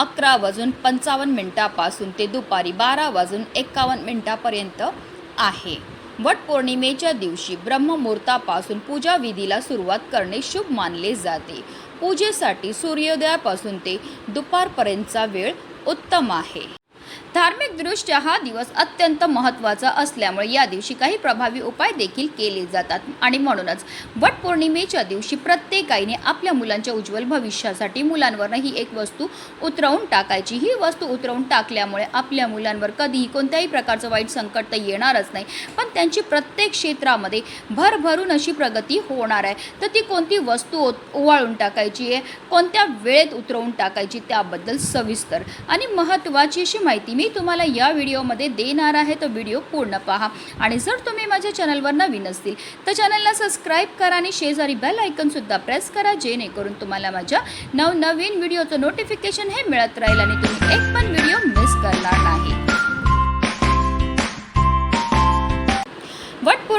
अकरा वाजून पंचावन्न मिनिटापासून ते दुपारी बारा वाजून एकावन्न मिनिटापर्यंत आहे. वटपौर्णिमेच्या दिवशी ब्रह्ममुहूर्तापासून पूजा विधीला सुरुवात करणे शुभ मानले जाते. पूजेसाठी सूर्योदयापासून ते दुपारपर्यंतचा वेळ उत्तम आहे. धार्मिकदृष्ट्या हा दिवस अत्यंत महत्त्वाचा असल्यामुळे या दिवशी काही प्रभावी उपाय देखील केले जातात. आणि म्हणूनच वटपौर्णिमेच्या दिवशी प्रत्येक आईने आपल्या मुलांच्या उज्ज्वल भविष्यासाठी मुलांवरनं ही एक वस्तू उतरवून टाकायची. ही वस्तू उतरवून टाकल्यामुळे आपल्या मुलांवर कधीही कोणत्याही प्रकारचं वाईट संकट तर येणारच नाही. पण त्यांची प्रत्येक क्षेत्रामध्ये भरभरून अशी प्रगती होणार आहे. तर ती कोणती वस्तू ओत- ओवाळून टाकायची आहे? कोणत्या वेळेत उतरवून टाकायची? त्याबद्दल सविस्तर आणि महत्त्वाची अशी माहिती मी तुम्हाला या व्हिडिओमध्ये देणार आहे तो व्हिडिओ पूर्ण पहा. आणि जर तुम्ही माझ्या चॅनलवर नवीन असतील तर चॅनलला सबस्क्राईब करा आणि शेजारी बेल आयकनसुद्धा प्रेस करा जेणेकरून तुम्हाला माझ्या नवनवीन व्हिडिओचं नोटिफिकेशन हे मिळत राहील आणि तुम्ही एक पण व्हिडिओ मिस करणार नाही.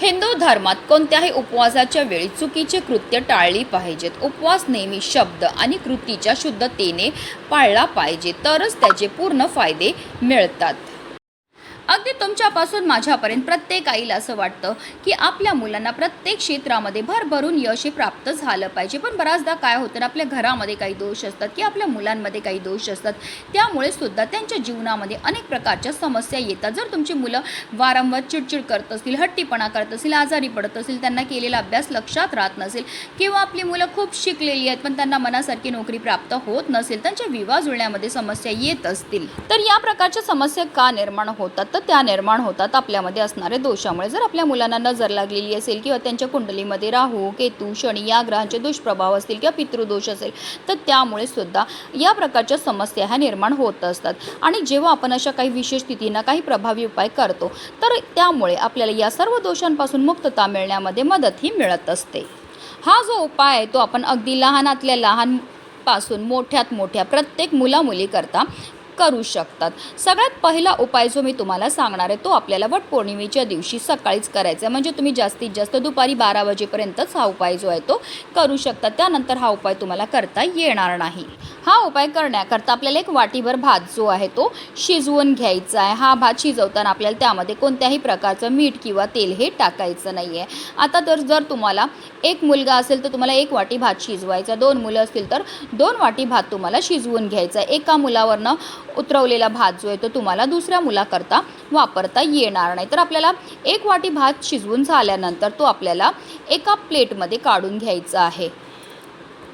हिंदू धर्मात कोणत्याही उपवासाच्या वेळी चुकीचे कृत्य टाळली पाहिजेत. उपवास नेहमी शब्द आणि कृतीच्या शुद्धतेने पाळला पाहिजे तरच त्याचे पूर्ण फायदे मिळतात. अगदी तुमच्यापासून माझ्यापर्यंत प्रत्येक आईला असं वाटतं की आपल्या मुलांना प्रत्येक क्षेत्रामध्ये भरभरून यश हे प्राप्त झालं पाहिजे. पण बऱ्याचदा काय होतं ना आपल्या घरामध्ये काही दोष असतात की आपल्या मुलांमध्ये काही दोष असतात. त्यामुळे सुद्धा त्यांच्या जीवनामध्ये अनेक प्रकारच्या समस्या येतात. जर तुमची मुलं वारंवार चिडचिड करत असतील हट्टीपणा करत असतील आजारी पडत असतील त्यांना केलेला अभ्यास लक्षात राहत नसेल किंवा आपली मुलं खूप शिकलेली आहेत पण त्यांना मनासारखी नोकरी प्राप्त होत नसेल त्यांच्या विवाह जुळण्यामध्ये समस्या येत असतील. तर या प्रकारच्या समस्या का निर्माण होतात? तर त्या निर्माण होतात आपल्यामध्ये असणाऱ्या दोषामुळे. जर आपल्या मुलांना नजर लागलेली असेल किंवा त्यांच्या कुंडलीमध्ये राहू केतू शनी या ग्रहांचे दुष्प्रभाव असतील किंवा पितृदोष असेल तर त्यामुळे सुद्धा या प्रकारच्या समस्या ह्या निर्माण होत असतात. आणि जेव्हा आपण अशा काही विशेष स्थितींना काही प्रभावी उपाय करतो तर त्यामुळे आपल्याला या सर्व दोषांपासून मुक्तता मिळण्यामध्ये मदतही मिळत असते. हा जो उपाय आहे तो आपण अगदी लहानातल्या लहानपासून मोठ्यात मोठ्या प्रत्येक मुलामुलीकरता करू शकतात. सगळ्यात पहिला उपाय जो मी तुम्हाला सांगणार आहे तो आपल्याला वटपौर्णिमेच्या दिवशी सकाळीच करायचा आहे. म्हणजे तुम्ही जास्तीत जास्त दुपारी बारा वाजेपर्यंतच हा उपाय जो आहे तो करू शकता. त्यानंतर हा उपाय तुम्हाला करता येणार नाही. हा उपाय करण्याकरता आपल्याला एक वाटीभर भात जो आहे तो शिजवून घ्यायचा आहे. हा भात शिजवताना आपल्याला त्यामध्ये कोणत्याही प्रकारचं मीठ किंवा तेल हे टाकायचं नाही आहे आता तर जर तुम्हाला एक मुलगा असेल तर तुम्हाला एक वाटी भात शिजवायचा दोन मुलं असतील तर दोन वाटी भात तुम्हाला शिजवून घ्यायचा आहे. एका मुलावरनं उतरवलेला भात जो आहे तो तुम्हाला दुसऱ्या मुलाकरता वापरता येणार नाही. तर आपल्याला एक वाटी भात शिजवून झाल्यानंतर तो आपल्याला एका प्लेटमध्ये काढून घ्यायचा आहे.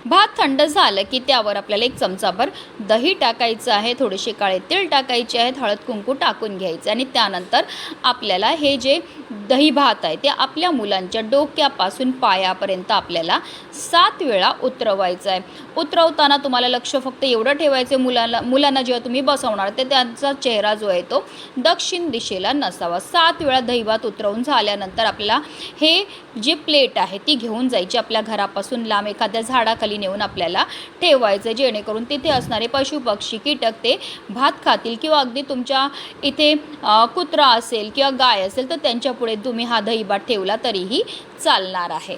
भात थंड झालं की त्यावर आपल्याला एक चमचाभर दही टाकायचं आहे थोडेसे काळे तेल टाकायचे आहेत हळद कुंकू टाकून घ्यायचं आणि त्यानंतर आपल्याला हे जे दही भात आहे ते आपल्या मुलांच्या डोक्यापासून पायापर्यंत आपल्याला सात वेळा उतरवायचं आहे. उतरवताना तुम्हाला लक्ष फक्त एवढं ठेवायचं मुलाला मुलांना जेव्हा तुम्ही बसवणार ते त्यांचा चेहरा जो आहे तो दक्षिण दिशेला नसावा. सात वेळा दही भात उतरवून झाल्यानंतर आपल्याला हे जे प्लेट आहे ती घेऊन जायची. आपल्या घरापासून लांब एखाद्या झाडाखाली नेऊन आपल्याला ठेवायचं जेणेकरून तिथे असणारे पशु पक्षी कीटक ते भात खातील किंवा अगदी तुमच्या इथे कुत्रा असेल किंवा गाय असेल तर त्यांच्या पुढे तुम्ही हा दहीभात ठेवला तरीही चालणार आहे.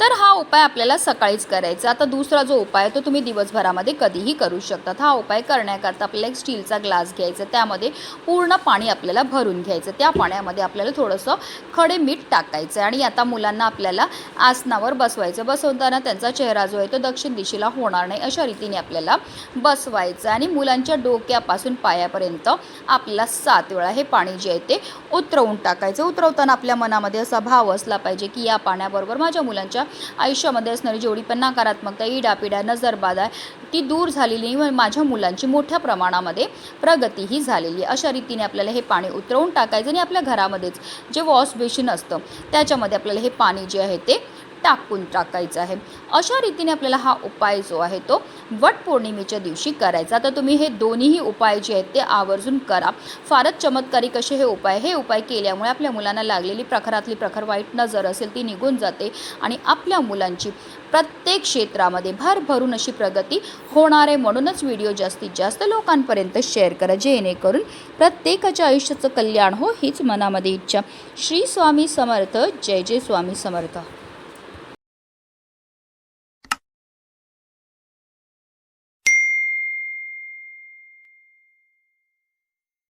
तर हा उपाय आपल्याला सकाळीच करायचा. आता दुसरा जो उपाय आहे तो तुम्ही दिवसभरामध्ये कधीही करू शकतात. हा उपाय करण्याकरता आपल्याला एक स्टीलचा ग्लास घ्यायचा त्यामध्ये पूर्ण पाणी आपल्याला भरून घ्यायचं. त्या पाण्यामध्ये आपल्याला थोडंसं खडे मीठ टाकायचं आणि आता मुलांना आपल्याला आसनावर बसवायचं. बसवताना त्यांचा चेहरा जो आहे तो दक्षिण दिशेला होणार नाही अशा रीतीने आपल्याला बसवायचं आणि मुलांच्या डोक्यापासून पायापर्यंत आपल्याला सात वेळा हे पाणी जे आहे ते उतरवून टाकायचं. उतरवताना आपल्या मनामध्ये असा भाव असला पाहिजे की या पाण्याबरोबर माझ्या मुलांच्या आयुष्यामध्ये असणारी जेवढी पण नकारात्मकता इडापिडा नजरबाद आहे ती दूर झालेली व माझ्या मुलांची मोठ्या प्रमाणामध्ये प्रगतीही झालेली अशा रीतीने आपल्याला हे पाणी उतरवून टाकायचं आणि आपल्या घरामध्येच जे वॉश बेसिन असतं त्याच्यामध्ये आपल्याला हे पाणी जे आहे ते टाकून टाकायचं आहे. अशा रीतीने आपल्याला हा उपाय जो आहे तो वट पौर्णिमेच्या दिवशी करायचा. तर तुम्ही हे दोन्हीही उपाय जे आहेत ते आवर्जून करा. फारच चमत्कारिक असे हे उपाय हे उपाय केल्यामुळे आपल्या मुलांना लागलेली प्रखरातली प्रखर वाईट नजर असेल ती निघून जाते आणि आपल्या मुलांची प्रत्येक क्षेत्रामध्ये भरभरून अशी प्रगती होणार आहे. म्हणूनच व्हिडिओ जास्तीत जास्त लोकांपर्यंत शेअर करा. जेणेकरून प्रत्येकाच्या आयुष्याचं कल्याण हो हीच मनामध्ये इच्छा. श्री स्वामी समर्थ. जय जय स्वामी समर्थ.